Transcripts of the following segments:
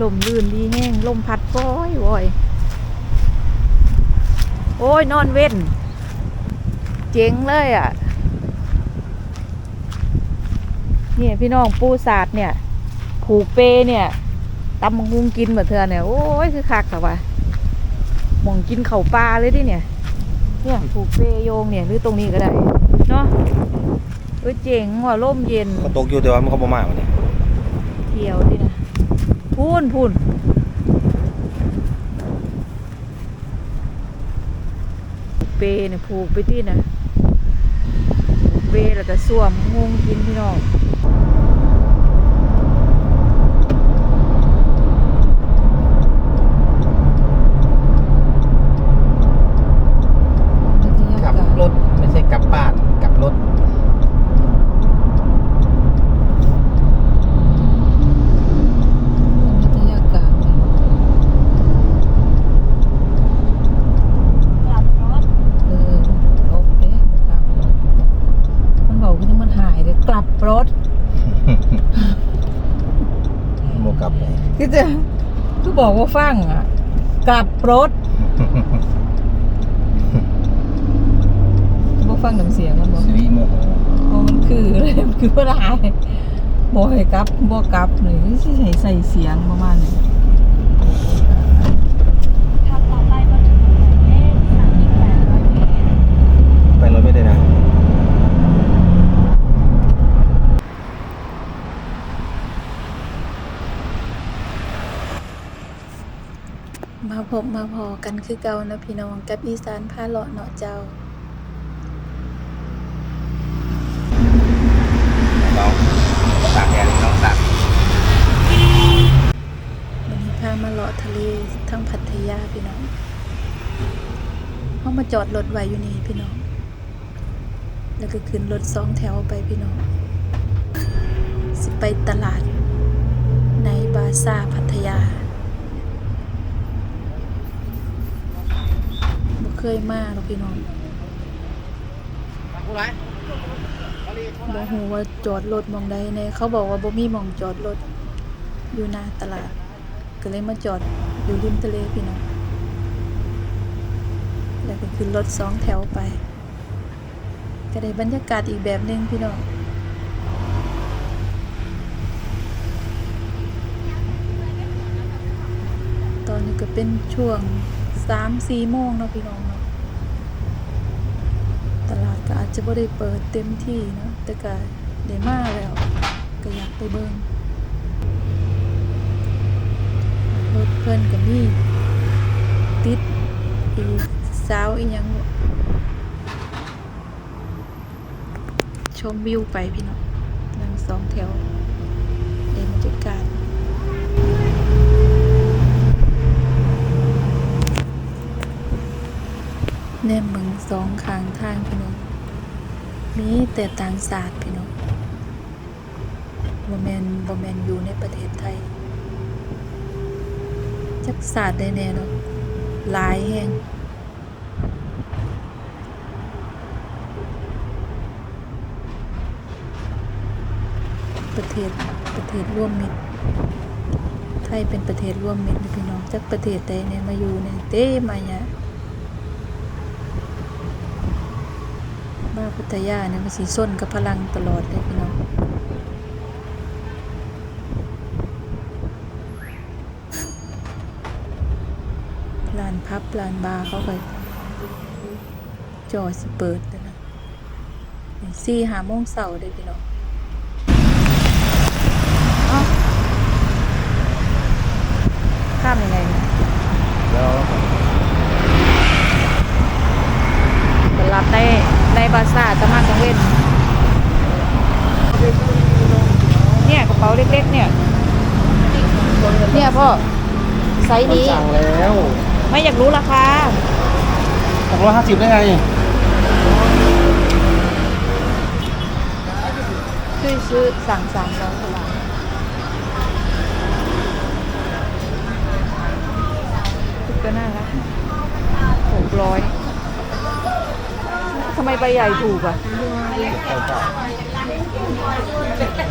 ลมลื่นดีแห้งลมพัดก้อยโอยโอ้ย นอนเว้น เจ๋งเลยอะเนี่ยพี่น้องปูศาสตร์เนี่ย ผูกเปเนี่ยตำมังคุงกินเหมือนเธอเนี่ย โอ้ย คือคักค่ะวะหมองกินเข่าวปลาเลยดิเนี่ย เนี่ยผูกเปโยงเนี่ย หรือตรงนี้ก็ได้ เนาะเออเจ๋งว่ะร่มเย็น ก็ตกอยู่แต่ว่ามันก็บ่มากวันนี้เที่ยวดินะ พูนพูนเปเนี่ยผูกไปที่นะเปแล้วก็ส่วมงงกินพี่น้องบรรยากาศ กลับรถไม่ใช่กลับบ้านกลับรถ บรรยากาศเนี่ยเออลบเด้กลับรถมันบอกว่ามันหายเลยกลับรถ โมกลับไป คือจะคือ บอกว่าฟังอะกลับรถบอกฟังน้ำเสียงมันบอกสิริโมโหเพราะมันคือเลยมันคือว่าหายบอกให้กลับบอกกลับเลยที่ใส่ใส่เสียงประมาณนี้ ขับต่อไปบนถนนหมายเลขสามสิบแปดร้อยเมตร ไปรถไม่ได้นะ มา พบมาพอกันคือเก่านะพี่น้องกับอีสานพาเลาะเนาะเจ้าเราตากแดดเราตากวันนี้พามาเลาะทะเลทั้งพัทยาพี่น้องเขามาจอดรถไว้อยู่นี่พี่น้อง แล้วก็ขึ้นรถสองแถวไปพี่น้อง สิไปตลาดในบาซ่าพัทยาบ่ เคยมาหรอกพี่น้องบ่ฮู้ว่าจอดรถหมองใดแน่เขาบอกว่าบ่มีหมองจอดรถอยู่หน้าตลาด ก็เลยมาจอดอยู่ริมทะเลพี่น้องแล้วก็ขึ้นรถสองแถวไป ก็ได้บรรยากาศอีกแบบหนึ่งพี่น้องตอนนี้ก็เป็นช่วงสามสี่โมงเนาะพี่น้องเนาะตลาด ก็อาจจะไม่ได้เปิดเต็มที่เนาะแต่ก็ได้มาแล้ว ก็อยากไปเบิ่งรถเพื่อนกับนี่ติดอีสาวอีหยังชมวิวไปพี่น้องนั่งสองแถวเดินบรรยากาศแนมเมืองสองข้างทางพี่น้อง มีแต่ต่างศาสตร์พี่น้องบ่แมนบ่แมนอยู่ในประเทศไทย จักศาสตร์ได้แน่เนาะหลายแห่งประเทศประเทศร่วมมิตร ไทยเป็นประเทศร่วมมิตรพี่น้องจักประเทศใดเนี่ยมาอยู่เนี่ยเต้มาเนี่ย มาพัทยาเนี่ยมันสีส้นกับพลังตลอดเลยพี่น้องลานพับลานบาร์เขาไปจอสิเปิดเลยนะสี่หาโมงเสาร์ได้พี่น้องเอ้าข้ามยังไงเนี่ยแล้วตลาดในใน บาซ่าจะมากกังเว้นเนี่ยกระเป๋าเล็ก ๆ เนี่ย เนี่ยพ่อไซส์นี้ สั่งแล้วไม่อยากรู้ราคาหกร้อยห้าสิบได้ไงช่วยซื้อสั่งสามร้อยกว่าบาทก็น่ารักหกร้อยทำ ไมใบใหญ่ถูกอะ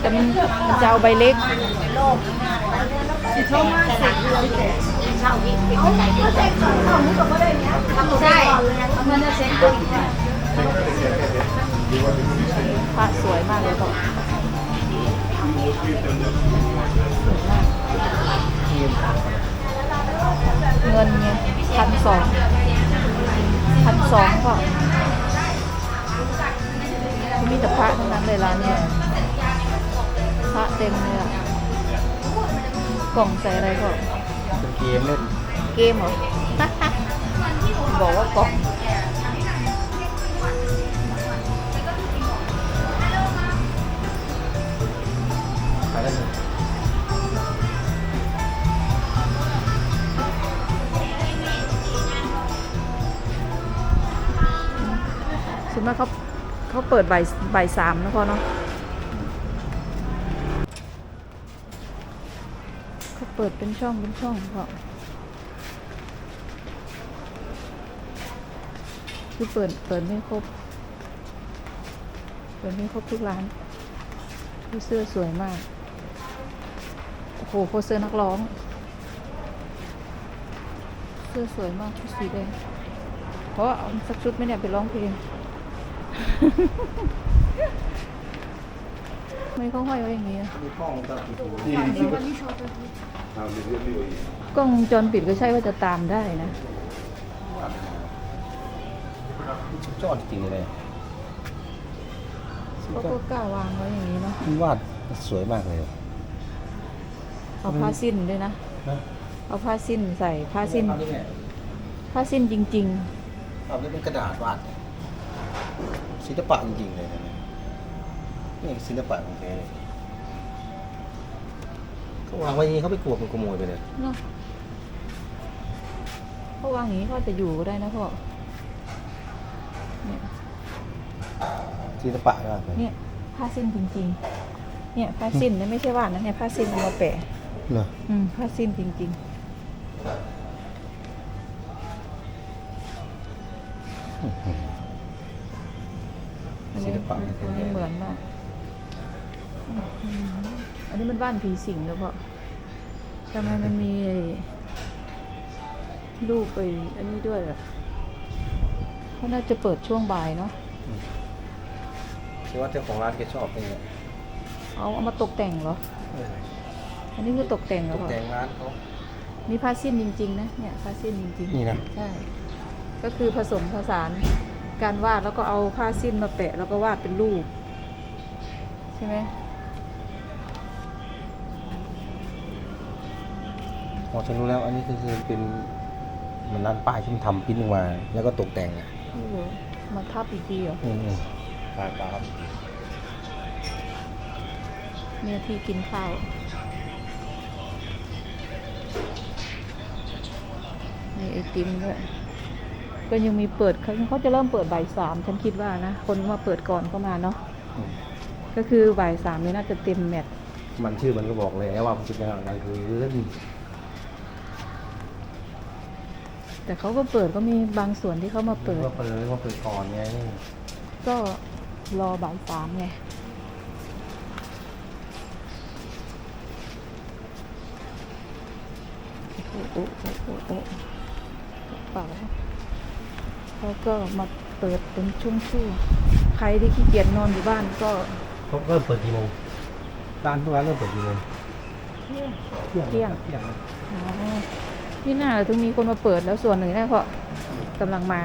แต่มันมันจะเอาใบเล็กพระสวยมากเลยพ่อสวยมากเงินไงพันสองพันสองก็ มีแต่พระทั้งนั้นเลยร้านเนี่ยพระเต็มเลยอะกล่องใส่อะไรก็เป็นเกมเล่น เกมเหรอ บอกว่ากล่องขายได้เลยส่วนมากเขา เขาเปิดบ่ายบ่ายสามนะพ่อเนาะเขาเปิดเป็นช่องเป็นช่องพ่อคือเปิดเปิดไม่ครบ เปิดไม่ครบทุกร้านคือเสื้อสวยมาก โอ้โหโคเสื้อนักร้อง เสื้อสวยมากชุดสีแดงเพราะเอาสักชุดไม่เนี่ยไปร้องเพลง ไม่เขาห้อยไว้อย่างนี้อะมีกล้องตาปิดหูกล้องวงจรปิดก็ใช่ว่าจะตามได้นะชุดยอดจริงๆเลยเขาก็กล้าวางไว้อย่างนี้เนาะคุณวาดสวยมากเลยเอาผ้าสิ้นด้วยนะ นะเอาผ้าสิ้นใส่ผ้าสิ้นทำนี่เนี่ยผ้าสิ้นจริงทำนี่เป็นกระดาษวาด ศิลปะจริงๆเลยนะเนี่ยนี่ศิลปะของแท้เลยเขาวางไว้อย่างนี้เขาไปกลัวคนขโมยไปเลยๆเนาะเขาวางอย่างนี้เขาจะอยู่ก็ได้นะพ่อเนี่ยศิลปะมากเลยเนี่ยผ้าสิ้นจริงๆ เนี่ยผ้าสิ้นเนี่ยไม่ใช่ว่านะเนี่ยผ้าสิ้นเอามาแปะเหรออืมผ้าสิ้นจริงๆอันนี้ ศิลปะอันนี้เหมือนมากอืมอันนี้มันบ้านผีสิงแล้วเพาะทำไมมันมีไอ้รูปไปอันนี้ด้วยอะเขาน่าจะเปิดช่วงบ่ายเนาะคิดว่าเจ้าของร้านแกชอบเนี่ยเอาเอามาตกแต่งเหรอ อันนี้คือตกแต่งเหรตอกพ่อแต่งร้านเขามีผ้าสิ้นจริง ๆ นะ เนี่ยผ้าสิ้นจริงนี่นะๆใช่ ก็คือผสมผสาน การวาดแล้วก็เอาผ้าสิ้นมาแปะ แล้วก็วาดเป็นรูป ใช่ไหมพอฉันรู้แล้วอันนี้คือคือเป็นเหมันร้านป้ายที่มันทำปริ้นออกมา แล้วก็ตกแต่งอะโอ้โหมาทับอีกทีเหรออืมปลาปลาครับเนี่ยที่กินข้าว มีไอติมด้วย ก็ยังมีเปิดเขาเขาจะเริ่มเปิดบ่ายสามฉันคิดว่านะ คนมาเปิดก่อนก็มาเนาะอืมก็คือบ่ายสามนี่น่าจะเต็มแมตช์มันชื่อมันก็บอกเลยว่ามันเป็นงานกลางคืนแต่เขาก็เปิดก็มีบางส่วนที่เขามาเปิดว่าเปิดว่าเปิดก่อนไงก็รอบ่ายสามไงโอ้โอ้โอ้โอ้โอ้กระ เป๋าแล้วก็มาเปิดเป็นช่วงๆใครที่ขี้เกียจนอนอยู่บ้านก็เขาเริ่มเปิดกี่โมงร้านทุกร้านเริ่มเปิดกี่โมงเที่ยงเที่ยงเที่ยงเที่ยงอ๋อนี่น่าถึงมีคนมาเปิดแล้วส่วนหนึ่งนะเพราะกำลังมา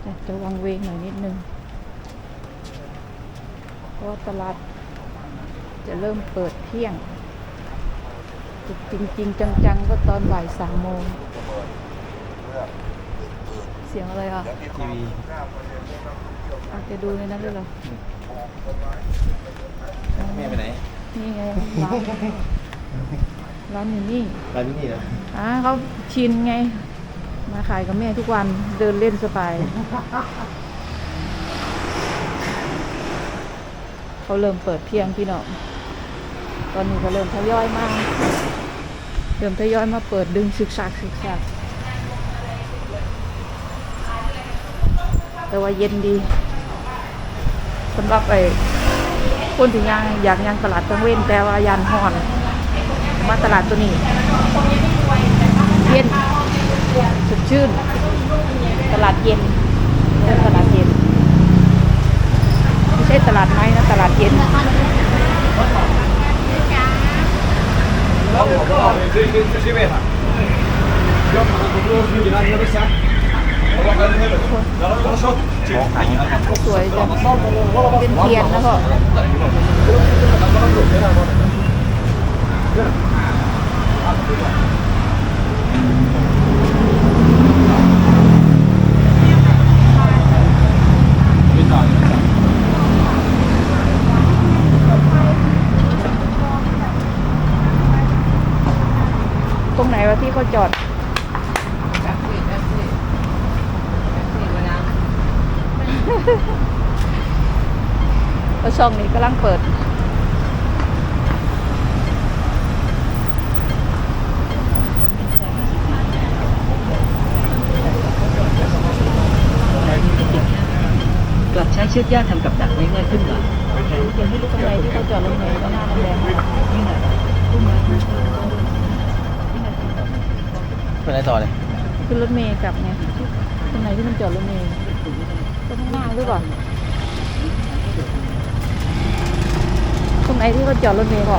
แต่จะวังเวงหน่อยนิดนึง เพราะว่าตลาดจะเริ่มเปิดเที่ยงจริงจริง ๆ จัง ๆ ก็ตอนบ่ายสามโมง เสียงอะไรอะทีวีอาจจะดูในนั้นด้วยเหรอ แม่ไปไหนนี่ไงร้านร้านอยู่นี่ร้านนี้เหรออ่าเขาชินไง มาขายกับแม่ทุกวันเดินเล่นสบายเขาเริ่มเปิดเที่ยงพี่น้อง ตอนนี้เขาเริ่มทยอยมาริ่มทยอยมาเปิดดึงศึกษาศึกษาแต่ว่าเย็นดีสำหรับไอ้คนที่ยังอยากยังตลาดกลางเว้นแต่ว่ายันห่อนมาตลาดตัวนี้เย็นสดชื่น ตลาดเย็นเรียกตลาดเย็นไม่ใช่ตลาดไม้นะตลาดเย็น สวยจังเป็นเทียนนะพ่อต รงไหนวะที่เขาจอดแล้วช่องนี้กำลังเปิดกลับใช้เชือกย่างทำกับดักได้ง่ายขึ้นหน่อยยังไม่รู้ตรงไหนที่เขาจอดรถเมล์ก็หน้าโรงแรม เป็นไรต่อเลยขึ้นรถเมล์กลับไงตรงไหนที่มันจอดรถเมล์ตรงข้างหน้าหรือเปล่าตรงไหนที่เขาจอดรถเมล์ก็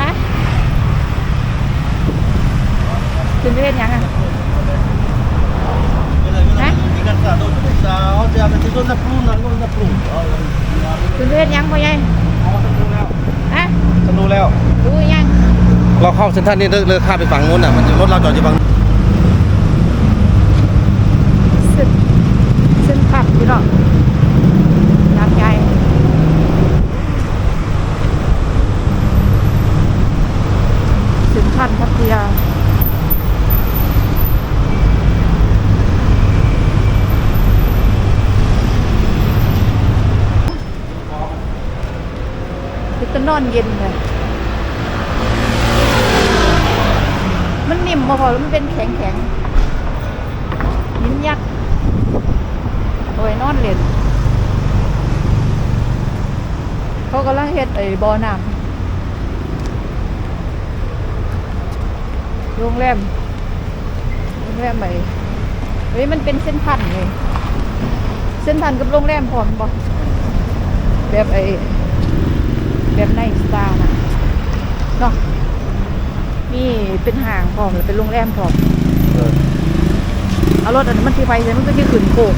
ฮะขึ้นปเฮ็ดหยังอะ ขึ้นไปเฮ็ดหยังพ่อใหญ่ฮะฉันรู้แล้วรู้ยัง เราเข้าเซ็นทรัลนี่เลิกเลิกข้ามไปฝั่งนู้นอะ มันจะรถเราจอดอยู่ฝั่ง เส้นเส้นผักพี่น้องยางใหญ่เส้นพันพัทยาคือก็นอนเย็นเลย มันนิ่มมาพอแล้วมันเป็นแข็งแข็งๆหินยักษ์โอ้ยนอนเล่น เขากำลังเฮ็ดไอ้บ่อน้ำโรงแรมโรงแรมไอ้เฮ้ยมันเป็นเส้นพันธุ์เลยเส้นพันธุ์กับโรงแรมพร้อมบ่แบบไอ้แบบในสตาร์นะเนาะนี่เป็นห่างพร้อมแล้วเป็นโรงแรมพร้อมเออเอารถอันนั้นมันที่ไปใช่มันก็ที่ขึ้นโคก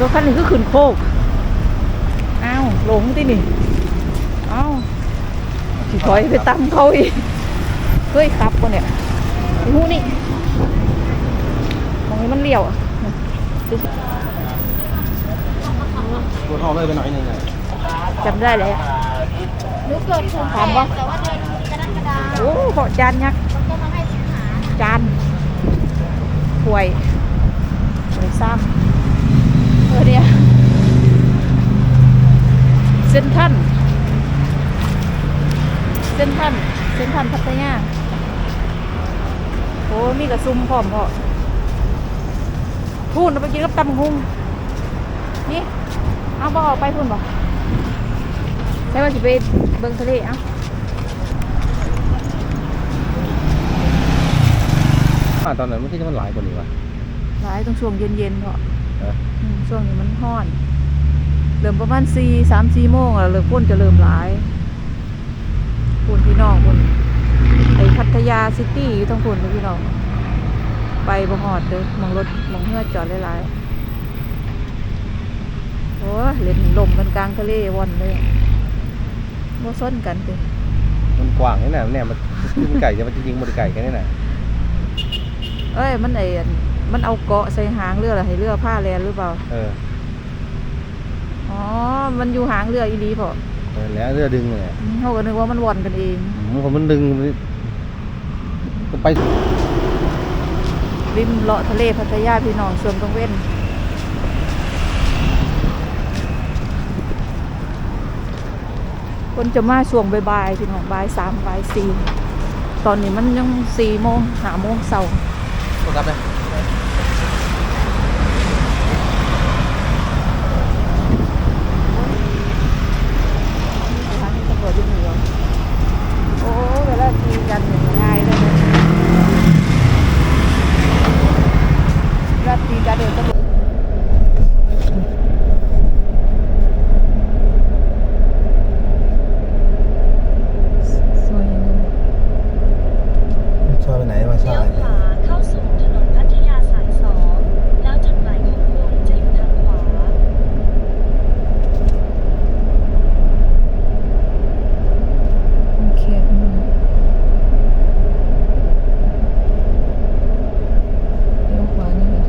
รถคันนี้ก็ขึ้นโคกอ้าว หลงที่นี่อ้าวสิถอยไปตามเขาอีกเฮ้ยครับคนเนี่ยไอ้หูนี่มองให้มันเลี้ยวอะดูสิรถห้องเลยไปหน่อยหนึงไงจำได้แล้วหนูเกิดถึงถามว่าแต่ว่าเดือนกรกฎาคมโอ้เกาะจานยักษ์มันก็มาให้สิงหาจานถ้วยถ้วยซ้ำเออเนี่ยเส้นท่านเส้นท่านเส้นท่านพัทยาโอ้มีกระซุ่มพร้อมพ่อพูนเอาไปกินกับตำหุงนี่เอาบ่ออกไปพูนบ่ใช่ว่าสิไปเบิ่งทะเลเอ้าอ่าตอนนั้นมันที่มันหลายกว่านี้วะหลายตรงช่วงเย็นๆเพราะเอออืมช่วงนี้มันห้อน เริ่มประมาณสี่สามสี่โมงแล้วเริ่มพ้นจะเริ่มหลายคุณพี่น้องคุณไอพัทยาซิตี้อยู่ทั้งคุณเลยพี่น้องไปบ่หอดเลยมองรถมองเฮือจอดหลายๆโอ้ยเล่นลมกันกลางทะเลวันเลยว่าซ้นกันเลยมันกว้างนี่น่ะเนี่ยมันมันไก่จะมันจะยิงมันไก่กันนี่น่ะเอ้ยมันไออันมันเอาเกาะใส่หางเรือเหรอให้เรือผ้าแลนหรือเปล่า เออ อ๋อ มันอยู่หางเรืออีหลีพอเออแล้วเรือดึงเลยอืมเขาก็นึกว่ามันวนกันเองมันผมมันดึงมันไปริมเลาะทะเลพัทยาพี่น้องช่วงกลางเว้นคนจะมาช่วงบ่ายๆพี่น้องบ่ายสามบ่ายสี่ตอนนี้มันยังสี่โมงห้าโมงเช้าโทษครับเลย สถานีตำรวจอยู่เหนือโอ้เวลาตีกันเนี่ยง่ายเลยนะเวลาตีกันเดี๋ยวตำรวจสวยนะ ชอบไปไหนมา เลี้ ชา ยวขวาเข้าสู่ถนนพัทยาสายสองแล้วจุดหมายของคุณจะอยู่ทางขวา โอเคอืมเลี้ยวขวานี่เลย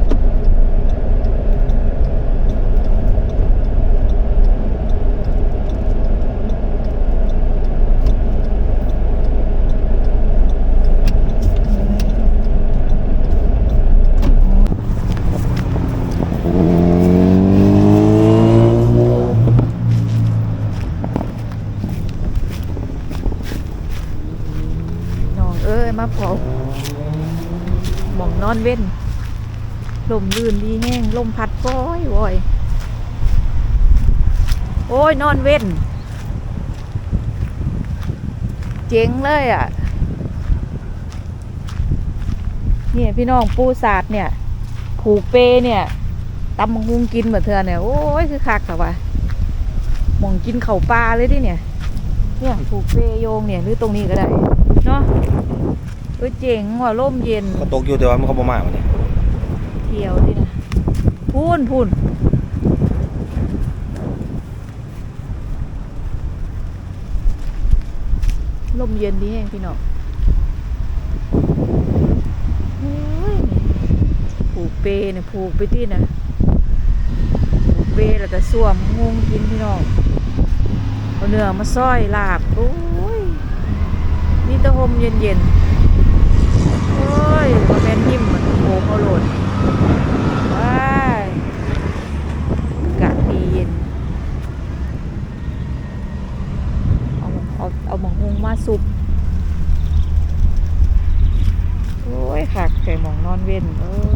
น้องเอ้ยมาพอหมองนอนเว้นลมลื่นดีแห้งลมพัดฟ้อยโอยโอ้ ยนอนเว้น เจ๋งเลยอะ เนี่ยพี่น้องปูศาสตร์เนี่ย ผูกเปเนี่ยตำมังหุงกินเหมือนเธอเนี่ย โอ้ยคือคักค่ะวะหมองกินเข่าวปลาเลยดิเนี่ย เนี่ยผูกเปโยงเนี่ยหรือตรงนี้ก็ได้ เนาะเอ้ยเจ๋งว่ะร่มเย็นก็ตกอยู่แต่ว่ามันเขาบ่มาวันนี้เที่ยวดินะพูนพูนลม เย็นดีแห้งพี่น้องโอ้ยผูกเปเนี่ยผูกไปที่นะผูกเปแล้วก็ส่วมงงกินพี่น้องเอาเนื้อมาซอยลาบโอ้ยนี่ตะหมเย็นๆโอ้ยมาแมนหิมมันโค้งเอาโหลด ว้ายอากาศดีเย็น เอาเอาเอาหมอ งหงมาสุปโอ้ยขักไก่หมองนอนเว้นเออ